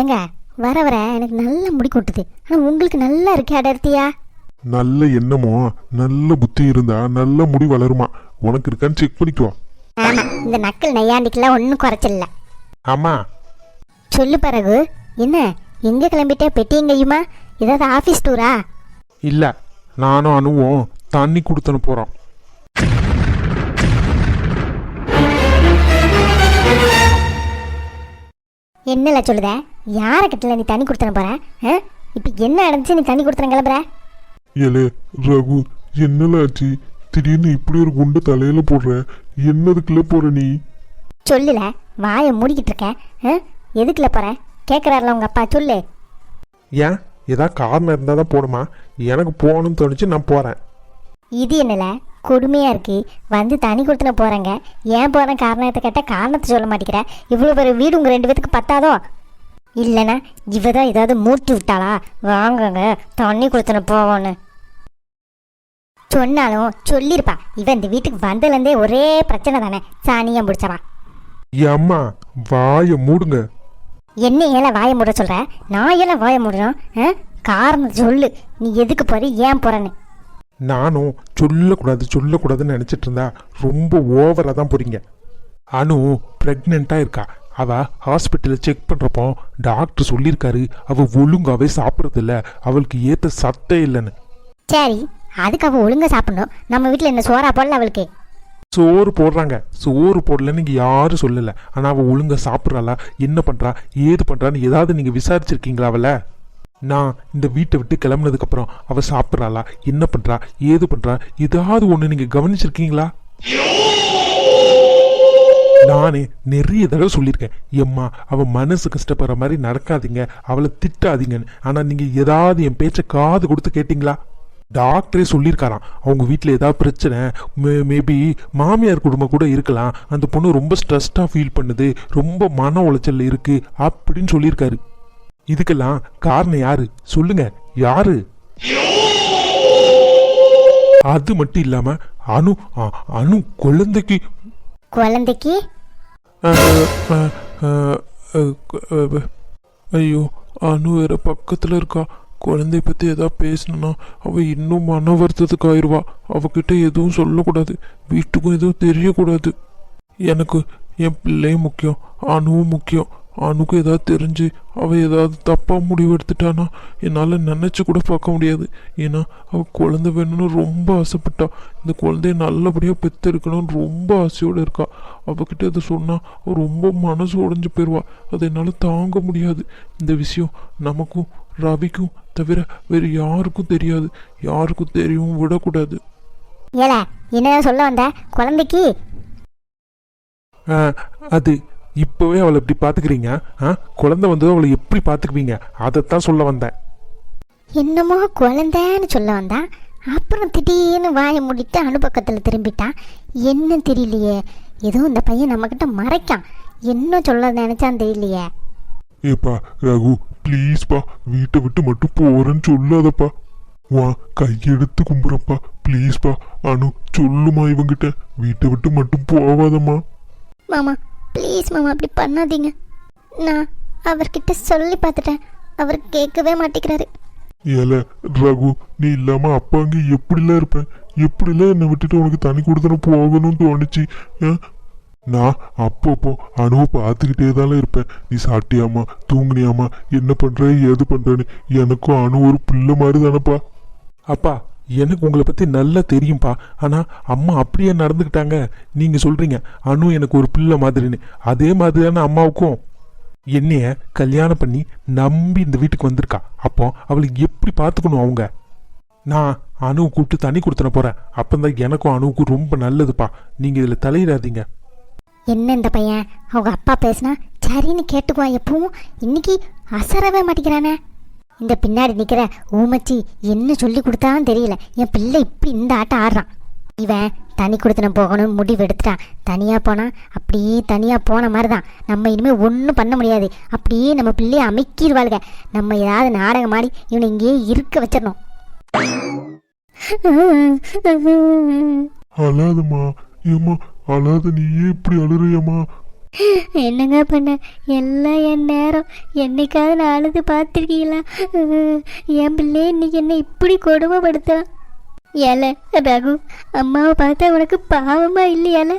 ஏங்க வர வர எனக்கு நல்ல முடி கொட்டுது. ஆனால் உங்களுக்கு நல்லா இருக்கு அடர்த்தியா? நல்ல எண்ணமோ நல்ல புத்தி இருந்தா நல்ல முடி வளருமா? உனக்கு இருக்கான்னு செக் பண்ணிக்கோ ஆமாம் இந்த நக்கல் நையாண்டிக்கெல்லாம் ஒன்றும் குறைச்சல ஆமா. சொல்லு பிறகு என்ன எங்கே கிளம்பிட்டே? பெட்டி எங்கேயுமா? ஏதாவது ஆஃபீஸ் டூரா? இல்ல நானும் அணுவும் தண்ணி கொடுத்தனு போறோம். என்னல சொல்லுத? யாரை கிட்டல நீ தண்ணி கொடுத்துன போற? இப்போ என்ன நடந்துச்சு? நீ தண்ணி கொடுத்துன கிளம்புற? ஏலே ரகு என்னல ஆச்சு? திடீர்னு இப்படி ஒரு குண்டு தலையில போடுற. என்னதுக்குள்ள போற நீ? சொல்லுல வாயை மூடிக்கிட்டு இருக்க. ஆ? எதுக்குல போற? கேட்குறாருல உங்க அப்பா சொல்லு. ஏன்? ஏதாவது காரணம் இருந்தால் தான் போடுமா? எனக்கு போகணும்னு தோணுச்சு நான் போகிறேன் இது என்னல? கொடுமையா இருக்கு. வந்து தண்ணி கொடுத்துன போறேங்க. ஏன் போற காரணத்தை கேட்டால் காரணத்தை சொல்ல மாட்டேங்கிற. இவ்வளோ பெரிய வீடு உங்க ரெண்டு பேத்துக்கு பத்தாதோ? இல்லைன்னா இவ தான் ஏதாவது மூட்டி விட்டாளா? வாங்குங்க தண்ணி கொடுத்துன போவோன்னு. சொன்னாலும் சொல்லியிருப்பா. இவன் இந்த வீட்டுக்கு வந்ததுலேருந்தே ஒரே பிரச்சனை தானே. சாணியம் பிடிச்சவா அம்மா வாயை மூடுங்க. என்ன ஏல வாய மூட சொல்ற? நான் ஏன் வாய மூடணும்? காரணம் சொல்லு. நீ எதுக்கு போற? ஏன் போறன்னு. நானும் சொல்லக்கூடாது சொல்லக்கூடாதுன்னு நினச்சிட்டு இருந்தா ரொம்ப ஓவராக தான் போறீங்க. அனு ப்ரெக்னெண்ட்டாக இருக்கா? அவ ஹாஸ்பிட்டலில் செக் பண்ணுறப்போ டாக்டர் சொல்லியிருக்காரு அவ ஒழுங்காவே சாப்பிட்றதில்ல. அவளுக்கு ஏற்ற சத்தே இல்லைன்னு. சரி அதுக்கு அவ ஒழுங்கா சாப்பிடணும். நம்ம வீட்டில் என்ன சோறா போடல அவளுக்கு? சோறு போடுறாங்க. சோறு போடலன்னு இங்கே யாரும் சொல்லலை. ஆனால் அவள் ஒழுங்கா சாப்பிட்றாளா? என்ன பண்ணுறா ஏது பண்ணுறான்னு ஏதாவது நீங்கள் விசாரிச்சிருக்கீங்களா அவளை? நான் இந்த வீட்டை விட்டு கிளம்புனதுக்கப்புறம் அவள் சாப்பிட்றாளா? என்ன பண்ணுறா ஏது பண்ணுறா ஏதாவது ஒன்று நீங்கள் கவனிச்சிருக்கீங்களா? நானே நிறைய தடவை சொல்லியிருக்கேன். எம்மா அவள் மனசு கஷ்டப்படுற மாதிரி நடக்காதீங்க. அவளை திட்டாதீங்கன்னு. ஆனால் நீங்கள் ஏதாவது என் பேச்சை காது கொடுத்து கேட்டிங்களா? டாக்டரே சொல்லியிருக்காராம். அவங்க வீட்டில் ஏதாவது பிரச்சனை மே மேபி மாமியார் குடும்பம் கூட இருக்கலாம். அந்த பொண்ணு ரொம்ப ஸ்ட்ரெஸ்டாக ஃபீல் பண்ணுது. ரொம்ப மன உளைச்சல் இருக்குது அப்படின்னு சொல்லியிருக்காரு. இதுக்கெல்லாம் காரணம் யாரு? சொல்லுங்க. யாரு? அது மட்டும் இல்லாம அனு அணு அனு குழந்தைக்கு குழந்தைக்கு ஐயோ அனு வேற பக்கத்துல இருக்கா. குழந்தைய பத்தி ஏதாவது பேசணும்னா அவ இன்னும் மன வருத்தத்துக்கு ஆயிடுவா அவகிட்ட எதுவும் சொல்லக்கூடாது. வீட்டுக்கும் எதுவும் தெரியக்கூடாது. எனக்கு என் பிள்ளையும் முக்கியம் அணுவும் முக்கியம். அணுக்கு ஏதாவது தெரிஞ்சு அவ ஏதாவது தப்பா முடிவு எடுத்துட்டானா என்னால் நினைச்சு கூட பார்க்க முடியாது. ஏன்னா அவ குழந்தை வேணும்னு ரொம்ப ஆசைப்பட்டா. இந்த குழந்தைய நல்லபடியாக பெத்தெடுக்கணும்னு ரொம்ப ஆசையோடு இருக்கா. அவகிட்ட அதை சொன்னால் ரொம்ப மனசு உடைஞ்சு போயிடுவா அதை என்னால் தாங்க முடியாது. இந்த விஷயம் நமக்கும் ரவிக்கும் தவிர வேறு யாருக்கும் தெரியாது. யாருக்கும் தெரியவும் விடக்கூடாது. ஏல என்ன சொல்ல வந்த? குழந்தைக்கு? அது இப்போவே அவளை இப்படி பார்த்துக்கிறீங்க ஆ? குழந்தை வந்து அவளை எப்படி பார்த்துக்குவீங்க அதைத்தான் சொல்ல வந்தேன். என்னமோ குழந்தைன்னு சொல்ல வந்தா அப்புறம் திடீர்னு வாயை மூடிட்டு அணுபக்கத்தில் திரும்பிட்டான் என்ன தெரியலையே? ஏதோ இந்த பையன் நம்மக்கிட்ட மறைக்கான். என்ன சொல்ல நினைச்சான்னு தெரியலையே. ஏப்பா ரகு ப்ளீஸ்ப்பா வீட்டை விட்டு மட்டும் போறேன்னு சொல்லாதப்பா. வா கையெடுத்து கும்புறப்பா ப்ளீஸ்ப்பா அனு சொல்லுமா இவங்கிட்ட? வீட்டை விட்டு மட்டும் போவாதம்மா மாமா ப்ளீஸ் மாமா அப்படி பண்ணாதீங்க. நான் அவர்கிட்ட சொல்லி பார்த்துட்டேன். அவர் கேட்கவே மாட்டேங்கிறாரு. ஏல ரகு நீ இல்லாம அப்பா அங்க எப்படிலாம் இருப்பேன் எப்படிலாம் என்னை விட்டுட்டு உனக்கு தனி கொடுத்தன போகணும்னு தோணுச்சு? நான் அப்பப்போ அணுவை பார்த்துக்கிட்டே தானே இருப்பேன். நீ சாப்பிட்டியாமா தூங்குனியாமா என்ன பண்ற ஏது பண்றேன்னு எனக்கும் அணு ஒரு பிள்ளை மாதிரி தானப்பா. அப்பா எனக்கு உங்களை பற்றி நல்லா தெரியும்ப்பா ஆனால் அம்மா அப்படியே நடந்துக்கிட்டாங்க. நீங்கள் சொல்கிறீங்க அணு எனக்கு ஒரு பிள்ளை மாதிரின்னு. அதே மாதிரியான அம்மாவுக்கும். என்னைய கல்யாணம் பண்ணி நம்பி இந்த வீட்டுக்கு வந்திருக்கா. அப்போ அவளை எப்படி பார்த்துக்கணும் அவங்க? நான் அணுவை கூப்பிட்டு தண்ணி கொடுத்துன அப்போ தான் எனக்கும் அணுவுக்கும் ரொம்ப நல்லதுப்பா. நீங்கள் இதில் தலையிடாதீங்க. என்ன இந்த பையன்? அவங்க அப்பா பேசுனா சரின்னு கேட்டுக்குவான் எப்பவும். இன்னைக்கு அசரவே மாட்டேங்கிறானே. இந்த பின்னாடி நிற்கிற ஊமச்சி என்ன சொல்லி கொடுத்தாலும் தெரியல. என் பிள்ளை இப்படி இந்த ஆட்டம் ஆடுறான். இவன் தனி கொடுத்தன போகணும்னு முடிவு எடுத்துட்டான். தனியாக போனால் அப்படியே தனியாக போன மாதிரி தான் நம்ம இனிமேல் ஒன்றும் பண்ண முடியாது. அப்படியே நம்ம பிள்ளையை அமைக்கிடுவாளுங்க நம்ம ஏதாவது நாடகம் ஆடி இவனை இங்கேயே இருக்க வச்சிடணும். அழாதம்மா. ஏம்மா அழாத நீயே இப்படி அழுறியம்மா என்னங்க பண்ண? எல்லாம் என் நேரம். என்னைக்காவது நான் அழுது பார்த்துருக்கீங்களா? என் பிள்ளை இன்னைக்கு என்ன இப்படி கொடுமைப்படுத்துறான் ஏல ரகு அம்மாவை பார்த்தா உனக்கு பாவமா இல்லையால?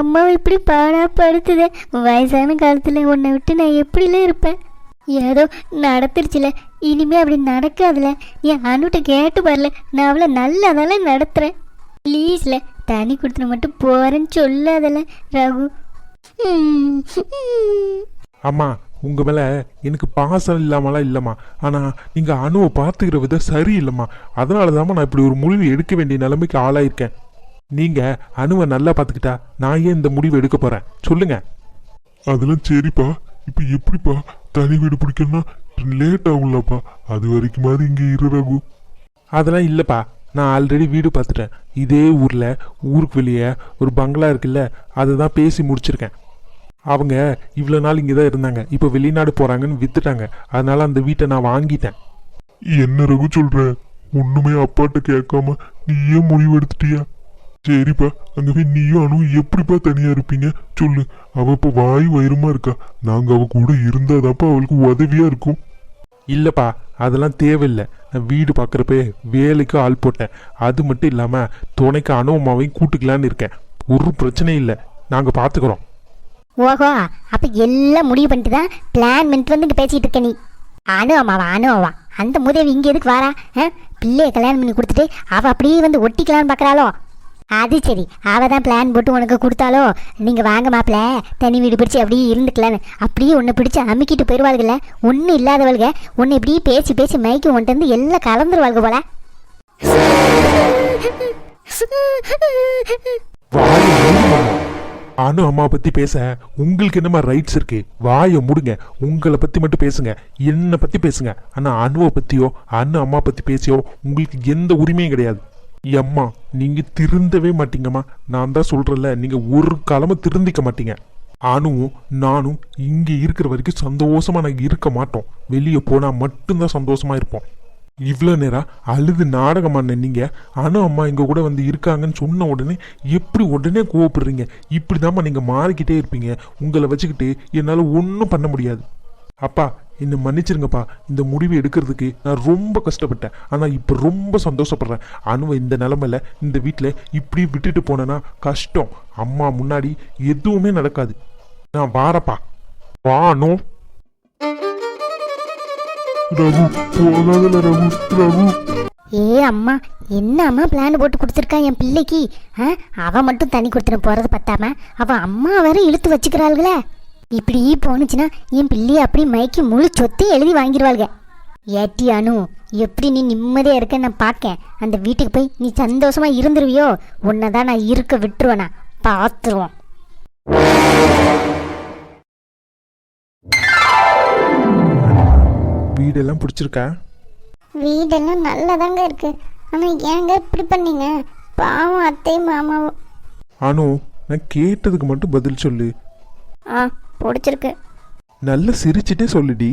அம்மாவை இப்படி பாடா படுத்துதே வயசான காலத்தில் உன்னை விட்டு நான் எப்படிலாம் இருப்பேன்? ஏதோ நடத்துருச்சுல. இனிமே அப்படி நடக்காதுல. என் அனுட்ட கேட்டு வரல நான் அவளை நல்லதால நடத்துகிறேன் ப்ளீஸ்ல தண்ணி கொடுத்துட்டு மட்டும் போகிறேன்னு சொல்லாதல ரகு. அம்மா உங்க மேல எனக்கு பாசம் இல்லாமலாம் இல்லம்மா. ஆனா நீங்க அணுவை பார்த்துக்கிற விதம் சரியில்லைம்மா. அதனால நான் இப்படி ஒரு முடிவு எடுக்க வேண்டிய நிலைமைக்கு ஆளாயிருக்கேன். நீங்க அணுவை நல்லா பார்த்துக்கிட்டா நான் ஏன் இந்த முடிவு எடுக்க போறேன்? சொல்லுங்க. அதெல்லாம் சரிப்பா. இப்போ எப்படிப்பா? தனி வீடு பிடிக்கணும்னா லேட் ஆகும்லப்பா அது வரைக்குமாவது இங்கே இரு அதெல்லாம் இல்லைப்பா. நான் ஆல்ரெடி வீடு பார்த்துட்டேன். இதே ஊரில் ஊருக்கு வெளியே ஒரு பங்களா இருக்குல்ல அதை தான் பேசி முடிச்சிருக்கேன். அவங்க இவ்வளோ நாள் இங்கே தான் இருந்தாங்க. இப்போ வெளிநாடு போகிறாங்கன்னு வித்துட்டாங்க. அதனால அந்த வீட்டை நான் வாங்கிட்டேன். என்ன ரகு சொல்ற? ஒண்ணுமே அப்பாட்ட கேட்காம நீ ஏன் முடிவு எடுத்துட்டியா சரிப்பா அங்க போய் நீயும் அனுவும் எப்படிப்பா தனியா இருப்பீங்க? சொல்லு. அவ இப்ப வாய் வயிறுமா இருக்கா? நாங்க அவ கூட இருந்தாதாப்பா அவளுக்கு உதவியா இருக்கும். இல்லைப்பா அதெல்லாம் தேவையில்லை. நான் வீடு பார்க்குறப்ப வேலைக்கு ஆள் போட்டேன். அது மட்டும் இல்லாமல் துணைக்கு அனுபவமாவையும் கூட்டுக்கலான்னு இருக்கேன். ஒரு பிரச்சனையும் இல்லை. நாங்கள் பார்த்துக்குறோம். ஓஹோ அப்போ எல்லாம் முடிவு பண்ணிட்டு தான் பிளான் பண்ணிட்டு வந்து இங்கே பேசிகிட்டு இருக்க நீ. அனு அம்மாவா அனு அம்மா அந்த முதவி இங்கே எதுக்கு வாரா? ஆ? பிள்ளையை கல்யாணம் பண்ணி கொடுத்துட்டு அவள் அப்படியே வந்து ஒட்டிக்கலான்னு பார்க்குறாளோ அது சரி அவள் தான் பிளான் போட்டு உனக்கு கொடுத்தாலோ நீங்கள் வாங்க மாப்பிள்ள தனி வீடு பிடிச்சி அப்படியே இருந்துக்கலான்னு. அப்படியே ஒன்று பிடிச்சி அமுக்கிட்டு போயிடுவாளுகள்ல ஒன்றும் இல்லாதவள்க உன்னை இப்படியே பேசி பேசி மயக்கி உன்ட்டு வந்து எல்லாம் கலந்துருவாளுக போல. வாயை அனு அம்மாவை பற்றி பேச உங்களுக்கு என்னமா ரைட்ஸ் இருக்கு? வாயை முடுங்க. உங்களை பற்றி மட்டும் பேசுங்க. என்னை பற்றி பேசுங்க. ஆனால் அணுவை பற்றியோ அனு அம்மா பற்றி பேசியோ உங்களுக்கு எந்த உரிமையும் கிடையாது. அம்மா நீங்கள் திருந்தவே மாட்டீங்கம்மா. நான் தான் சொல்கிறேன்ல நீங்கள் ஒரு காலமும் திருந்திக்க மாட்டீங்க. அணுவும் நானும் இங்கே இருக்கிற வரைக்கும் சந்தோஷமா நாங்கள் இருக்க மாட்டோம். வெளியே போனால் மட்டும்தான் சந்தோஷமா இருப்போம். இவ்வளோ நேரம் அழுது நாடகமான நீங்கள் அனு அம்மா இங்கே கூட வந்து இருக்காங்கன்னு சொன்ன உடனே எப்படி உடனே கோவப்படுறீங்க? இப்படி தாம்மா நீங்கள் மாறிக்கிட்டே இருப்பீங்க. உங்களை வச்சுக்கிட்டு என்னால் ஒன்றும் பண்ண முடியாது. அப்பா என்னை மன்னிச்சிருங்கப்பா. இந்த முடிவு எடுக்கிறதுக்கு நான் ரொம்ப கஷ்டப்பட்டேன். ஆனால் இப்போ ரொம்ப சந்தோஷப்படுறேன். அணுவை இந்த நிலமையில் இந்த வீட்டில் இப்படி விட்டுட்டு போனேன்னா கஷ்டம். அம்மா முன்னாடி எதுவுமே நடக்காது. நான் வாரப்பா வானோ ரகு போகாதல ரகு ரகு. ஏ அம்மா என்ன அம்மா பிளான் போட்டு கொடுத்துருக்கா என் பிள்ளைக்கு? ஆ அவ மட்டும் தண்ணி கொடுத்துட்டு போறது பத்தாம அவ அம்மா வேற இழுத்து வச்சுக்கிறாள்களே. இப்படி போனுச்சுன்னா என் பிள்ளைய அப்படி மயக்கி முழு சொத்தையும் எழுதி வாங்கிடுவாளுங்க ஏட்டி அனு எப்படி நீ நிம்மதியா இருக்க நான் பார்க்கேன் அந்த வீட்டுக்கு போய் நீ சந்தோஷமா இருந்துருவியோ? உன்னை தான் நான் இருக்க விட்டுருவேனா? பார்த்துருவோம் வீடெல்லாம் பிடிச்சிருக்கா? வீடெல்லாம் நல்லதாங்க இருக்கு. ஆனா ஏங்க இப்படி பண்ணீங்க? பாவம் அத்தையும் மாமாவும். அனு நான் கேட்டதுக்கு மட்டும் பதில் சொல்லு. ஆ பிடிச்சிருக்கு. நல்லா சிரிச்சிட்டே சொல்லுடி.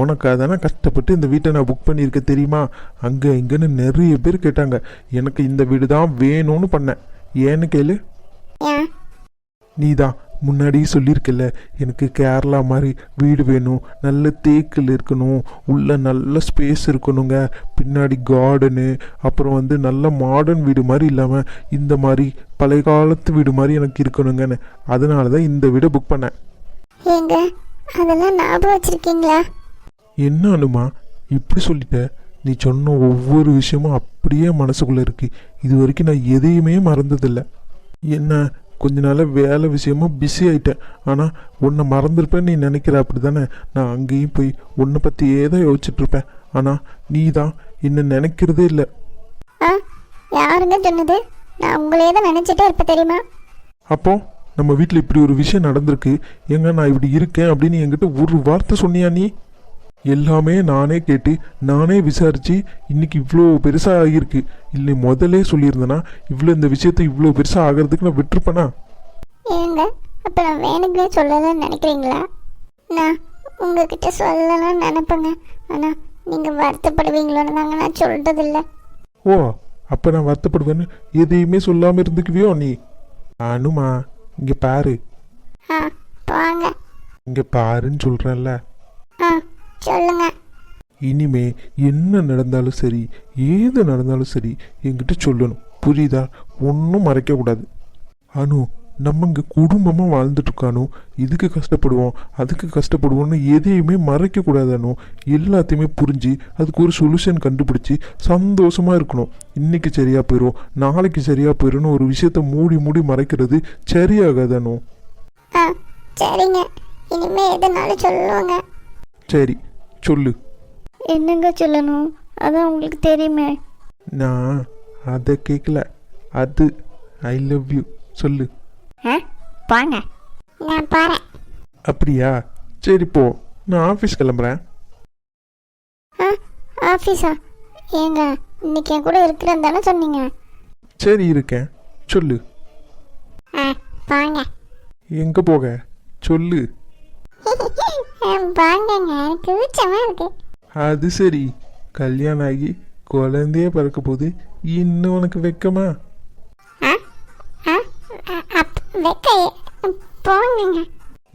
உனக்காக தானே கஷ்டப்பட்டு இந்த வீட்டை நான் புக் பண்ணியிருக்க தெரியுமா? அங்கே இங்கேன்னு நிறைய பேர் கேட்டாங்க. எனக்கு இந்த வீடு தான் வேணும்னு பண்ணேன். ஏன்னு கேளு. நீ தான் முன்னாடி சொல்லியிருக்கல எனக்கு கேரளா மாதிரி வீடு வேணும் நல்ல தேக்கில் இருக்கணும் உள்ள நல்ல ஸ்பேஸ் இருக்கணுங்க. பின்னாடி கார்டனு அப்புறம் வந்து நல்ல மாடர்ன் வீடு மாதிரி இல்லாமல் இந்த மாதிரி பழைய காலத்து வீடு மாதிரி எனக்கு இருக்கணுங்கன்னு. அதனால தான் இந்த வீடை புக் பண்ணேன். ஏங்க அதெல்லாம் ஞாபகம் வச்சிருக்கீங்களா? என்ன அனுமா இப்படி சொல்லிட்ட? நீ சொன்ன ஒவ்வொரு விஷயமும் அப்படியே மனசுக்குள்ள இருக்கு. இது வரைக்கும் நான் எதையுமே மறந்ததில்லை. என்ன கொஞ்ச நாளாக வேலை விஷயமா பிஸி ஆயிட்டேன். ஆனால் உன்னை மறந்துருப்பேன்னு நீ நினைக்கிற அப்படி தானே நான் அங்கேயும் போய் உன்னை பற்றியே தான் யோசிச்சுட்டு இருப்பேன் ஆனால் நீ தான் என்ன நினைக்கிறதே இல்லை. யாருங்க சொன்னது? நான் உங்களே தான் நினச்சிட்டே இருப்பேன் தெரியுமா? அப்போ நம்ம வீட்டில் இப்படி ஒரு விஷயம் நடந்திருக்கு. ஏங்க நான் இப்படி இருக்கேன் அப்படின்னு என்கிட்ட ஒரு வார்த்தை சொன்னியா நீ? எல்லாமே நானே கேட்டு நானே விசாரிச்சு இன்னைக்கு இவ்வளோ பெருசாக ஆகியிருக்கு. இல்லை முதல்லே சொல்லியிருந்தேன்னா இவ்வளோ இந்த விஷயத்தை இவ்வளோ பெருசாக ஆகிறதுக்கு நான் விட்டுருப்பேனா? ஏங்க அப்போ நான் வேணுங்களே சொல்லலன்னு நினைக்கிறீங்களா? நான் உங்ககிட்ட சொல்லலாம்னு நினைப்பேங்க. ஆனால் நீங்கள் வருத்தப்படுவீங்களோன்னு தாங்க நான் சொல்கிறதில்ல ஓ அப்போ நான் வருத்தப்படுவேன்னு எதையுமே சொல்லாமல் இருந்துக்குவியோ நீ? அனுமா இங்கே பாரு. ஆ போங்க. இங்கே பாருன்னு சொல்கிறேன்ல இனிமே என்ன நடந்தாலும் சரி ஏது நடந்தாலும் சரி என்கிட்ட சொல்லணும். புரியுதா? ஒன்றும் மறைக்கக்கூடாது அனு நம்ம இங்கே குடும்பமாக வாழ்ந்துட்டு இருக்கானோ இதுக்கு கஷ்டப்படுவோம் அதுக்கு கஷ்டப்படுவோம்னு எதையுமே மறைக்கக்கூடாது அனு. எல்லாத்தையுமே புரிஞ்சு அதுக்கு ஒரு சொல்யூஷன் கண்டுபிடிச்சி சந்தோஷமா இருக்கணும். இன்னைக்கு சரியா போயிடும் நாளைக்கு சரியா போயிடும்னு ஒரு விஷயத்த மூடி மூடி மறைக்கிறது சரியாகாது அனு. ஆ சரிங்க. இனிமே எதுனாலும் சொல்லுவாங்க. சரி சொல்லு. என்னங்க சொல்லணும்? அதான் உங்களுக்கு தெரியுமே. நான் அதை கேட்கல அது ஐ லவ் யூ சொல்லு. ஆ? வாங்க நான் போகிறேன் அப்படியா? சரி போ. நான் ஆஃபீஸ் கிளம்புறேன். ஆ ஆஃபீஸா ஏங்க இன்னைக்கு என் கூட இருக்கிறேன்னு தானே சொன்னீங்க? சரி இருக்கேன். சொல்லு. ஆ வாங்க எங்கே போக? சொல்லு. ஆ, வாங்கங்க எனக்கு உச்சமாக இருக்கு. அது சரி. கல்யாணம் ஆகி குழந்தையே பிறக்க போது இன்னும் உனக்கு வெக்கமா?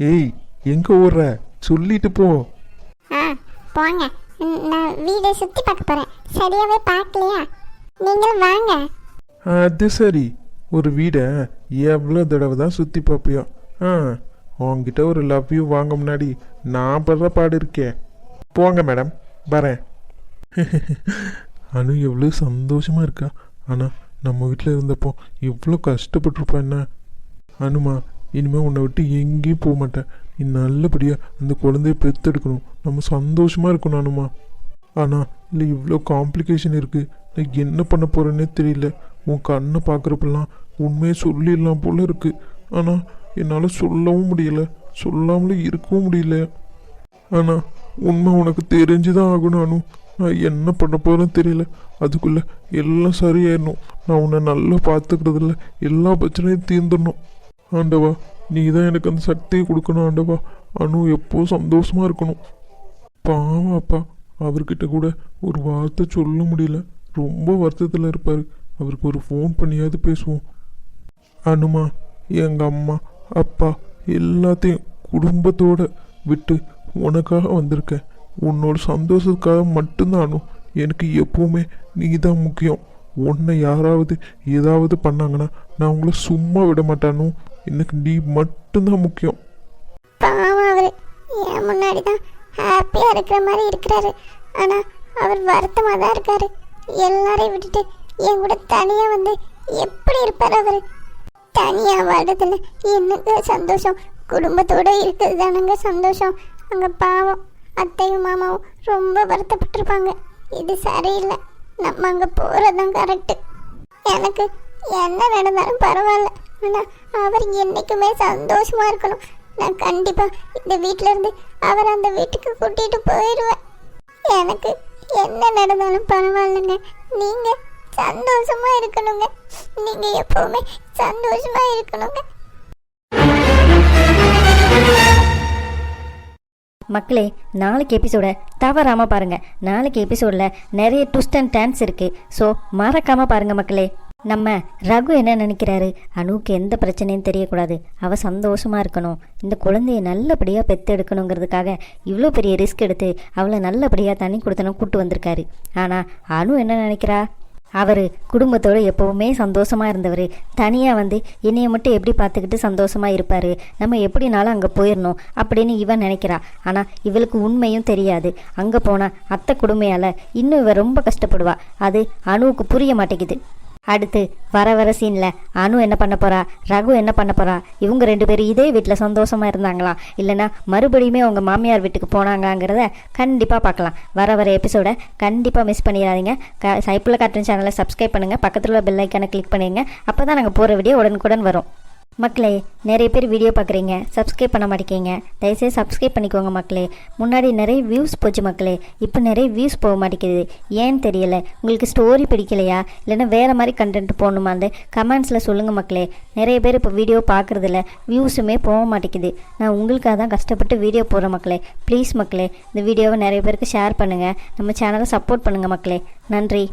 ஏய் எங்கே ஓடுற? சொல்லிட்டு போ. ஆ போங்க. நான் வீடை சுற்றி பார்க்க போகிறேன் சரியாகவே பார்க்கலையா? நீங்களும் வாங்க. அது சரி. ஒரு வீடை எவ்வளோ தடவை தான் சுற்றி பார்ப்பியோ? ஆ உன்கிட்ட ஒரு லவ் யூ வாங்க முன்னாடி நான் படுற பாடு இருக்கேன் போங்க மேடம். வரேன். அனு எவ்வளோ சந்தோஷமாக இருக்கா? ஆனால் நம்ம வீட்டில் இருந்தப்போ எவ்வளோ கஷ்டப்பட்டிருப்பா என்ன? அனுமா இனிமேல் உன்னை விட்டு எங்கேயும் போக மாட்டேன். நீ நல்லபடியாக அந்த குழந்தைய பெற்றெடுக்கணும் நம்ம சந்தோஷமாக இருக்கணும் அனுமா. ஆனால் இல்லை இவ்வளோ காம்ப்ளிகேஷன் இருக்குது நான் என்ன பண்ண போகிறேன்னே தெரியல. உன் கண்ணை பார்க்குறப்பெல்லாம் உண்மையை சொல்லிடலாம் போல இருக்குது ஆனால் என்னால் சொல்லவும் முடியல. சொல்லாமலே இருக்கவும் முடியல. ஆனால் உண்மை உனக்கு தெரிஞ்சுதான் ஆகணும் அனு. நான் என்ன பண்ண போகிறேன்னு தெரியல. அதுக்குள்ளே எல்லாம் சரியாயிடணும். நான் உன்னை நல்லா பார்த்துக்கிறதுல எல்லா பிரச்சனையும் தீர்ந்துடணும். ஆண்டவா நீ தான் எனக்கு அந்த சக்தியை கொடுக்கணும் ஆண்டவா. அனு எப்போ சந்தோஷமா இருக்கணும்? பாவம் அப்பா. அவர்கிட்ட கூட ஒரு வார்த்தை சொல்ல முடியல. ரொம்ப வருத்தத்தில் இருப்பார். அவருக்கு ஒரு ஃபோன் பண்ணியாவது பேசுவோம். அனுமா எங்கள் அம்மா அப்பா எல்லாத்தையும் குடும்பத்தோட விட்டு உனக்காக வந்திருக்கேன். உன்னோட சந்தோஷத்துக்காக மட்டும்தானும் எனக்கு எப்பவுமே நீ தான் முக்கியம். உன்னை யாராவது ஏதாவது பண்ணாங்கன்னா நான் உங்களை சும்மா விட மாட்டானும் எனக்கு நீ மட்டும்தான் முக்கியம். என் முன்னாடி தான் ஹாப்பியாக இருக்கிற மாதிரி இருக்கிறாரு. ஆனால் அவர் வருத்தமாக தான் இருக்காரு. எல்லாரையும் விட்டுட்டு என் கூட தனியாக வந்து எப்படி இருப்பார் அவர்? தனியாக வாழ்றதுல என்னங்க சந்தோஷம். குடும்பத்தோட இருக்கிறது தானுங்க சந்தோஷம். அங்கே பாவம். அத்தையும் மாமாவும் ரொம்ப வருத்தப்பட்டிருப்பாங்க. இது சரியில்லை. நம்ம அங்கே போகிறது தான் கரெக்டு எனக்கு என்ன நடந்தாலும் பரவாயில்ல. ஆனால் அவர் என்றைக்குமே சந்தோஷமாக இருக்கணும். நான் கண்டிப்பாக இந்த வீட்டிலேருந்து இருந்து அவர் அந்த வீட்டுக்கு கூட்டிகிட்டு போயிடுவேன். எனக்கு என்ன நடந்தாலும் பரவாயில்லைங்க. நீங்கள் சந்தோஷமாக இருக்கணுங்க. நீங்கள் எப்போவுமே சந்தோஷமாக இருக்கணுங்க. மக்களே நாளைக்கு எபிசோட தவறாமல் பாருங்கள் நாளைக்கு எபிசோடில் நிறைய ட்விஸ்ட் அண்ட் டான்ஸ் இருக்குது ஸோ மறக்காமல் பாருங்கள் மக்களே. நம்ம ரகு என்ன நினைக்கிறாரு? அணுவுக்கு எந்த பிரச்சனையும் தெரியக்கூடாது. அவள் சந்தோஷமாக இருக்கணும். இந்த குழந்தைய நல்லபடியாக பெத்தெடுக்கணுங்கிறதுக்காக இவ்வளோ பெரிய ரிஸ்க் எடுத்து அவளை நல்லபடியாக தண்ணி கொடுத்தனும் கூட்டு வந்திருக்காரு. ஆனால் அனு என்ன நினைக்கிறா? அவர் குடும்பத்தோடு எப்போவுமே சந்தோஷமாக இருந்தவர். தனியாக வந்து என்னையை மட்டும் எப்படி பார்த்துக்கிட்டு சந்தோஷமாக இருப்பார்? நம்ம எப்படினாலும் அங்கே போயிடணும் அப்படின்னு இவன் நினைக்கிறா. ஆனால் இவளுக்கு உண்மையும் தெரியாது. அங்கே போனால் அத்தை கொடுமையால் இன்னும் இவ ரொம்ப கஷ்டப்படுவா. அது அணுவுக்கு புரிய மாட்டேங்குது. அடுத்து வர வர சீனில் அனு என்ன பண்ண போறா? ரகு என்ன பண்ண போறா? இவங்க ரெண்டு பேரும் இதே வீட்டில் சந்தோஷமாக இருந்தாங்களா? இல்லைன்னா மறுபடியுமே அவங்க மாமியார் வீட்டுக்கு போனாங்கங்கிறத கண்டிப்பாக பார்க்கலாம். வர வர எபிசோடை கண்டிப்பாக மிஸ் பண்ணிடாதீங்க. க சைப்பில் காட்டன் சேனலை சப்ஸ்கிரைப் பண்ணுங்கள் பக்கத்தில் உள்ள பெல்லைக்கான கிளிக் பண்ணிடுங்க. அப்போ தான் நாங்கள் போகிற வீடியோ உடனுக்குடன் வரும். மக்களே நிறைய பேர் வீடியோ பார்க்குறீங்க சப்ஸ்கிரைப் பண்ண மாட்டேங்க தயவுசெய்து சப்ஸ்கிரைப் பண்ணிக்கோங்க மக்களே. முன்னாடி நிறைய வியூஸ் போச்சு மக்களே. இப்போ நிறைய வியூஸ் போக மாட்டேங்குது. ஏன்னு தெரியலை. உங்களுக்கு ஸ்டோரி பிடிக்கலையா? இல்லைன்னா வேறு மாதிரி கண்டென்ட் போடணுமான்னு கமெண்ட்ஸில் சொல்லுங்கள் மக்களே. நிறைய பேர் இப்போ வீடியோ பார்க்குறதில்ல. வியூஸுமே போக மாட்டேங்குது. நான் உங்களுக்காக தான் கஷ்டப்பட்டு வீடியோ போடுறேன் மக்களே. ப்ளீஸ் மக்களே இந்த வீடியோவை நிறைய பேருக்கு ஷேர் பண்ணுங்கள் நம்ம சேனலை சப்போர்ட் பண்ணுங்கள் மக்களே. நன்றி.